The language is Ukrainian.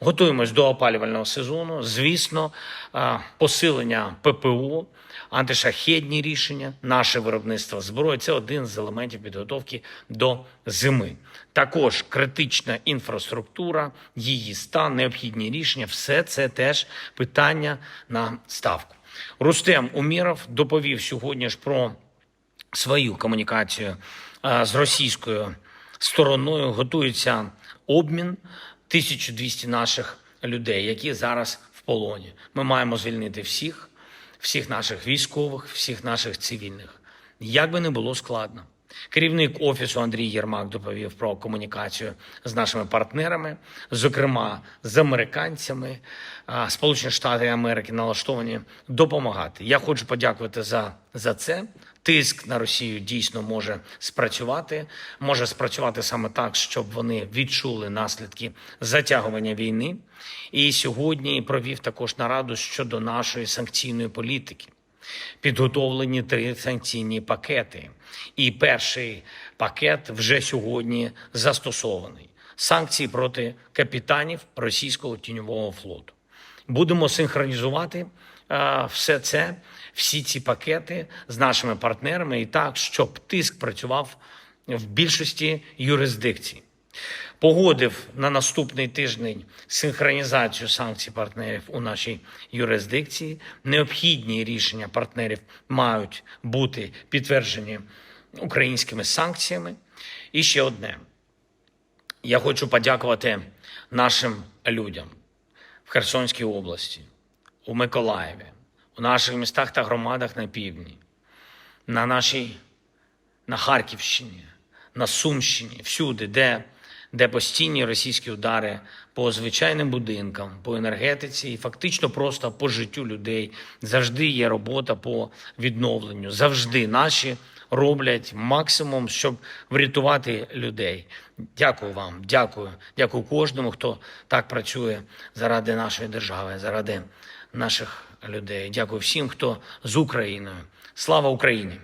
Готуємось до опалювального сезону. Звісно, посилення ППО, антишахедні рішення, наше виробництво зброї це один з елементів підготовки до зими. Також критична інфраструктура, її стан, необхідні рішення все це теж питання на ставку. Рустем Уміров доповів сьогодні ж про свою комунікацію з російською стороною. Готується обмін 1200 наших людей, які зараз в полоні. Ми маємо звільнити всіх, всіх наших військових, всіх наших цивільних. Як би не було складно. Керівник офісу Андрій Єрмак доповів про комунікацію з нашими партнерами, зокрема з американцями. Сполучені Штати Америки налаштовані допомагати. Я хочу подякувати за, за це. Тиск на Росію дійсно може спрацювати, може спрацювати саме так, щоб вони відчули наслідки затягування війни. І сьогодні провів також нараду щодо нашої санкційної політики. Підготовлені три санкційні пакети. І перший пакет вже сьогодні застосований. Санкції проти капітанів російського тіньового флоту. Будемо синхронізувати е, все це, всі ці пакети з нашими партнерами і так, щоб тиск працював в більшості юрисдикцій. Погодив на наступний тиждень синхронізацію санкцій партнерів у нашій юрисдикції. Необхідні рішення партнерів мають бути підтверджені українськими санкціями. І ще одне. Я хочу подякувати нашим людям в Херсонській області, у Миколаєві, у наших містах та громадах на півдні, на нашій на Харківщині, на Сумщині, всюди, де, де постійні російські удари по звичайним будинкам, по енергетиці і фактично просто по життю людей. Завжди є робота по відновленню. Завжди наші роблять максимум, щоб врятувати людей. Дякую вам, дякую, дякую кожному, хто так працює заради нашої держави, заради наших людей. Дякую всім, хто з Україною. Слава Україні!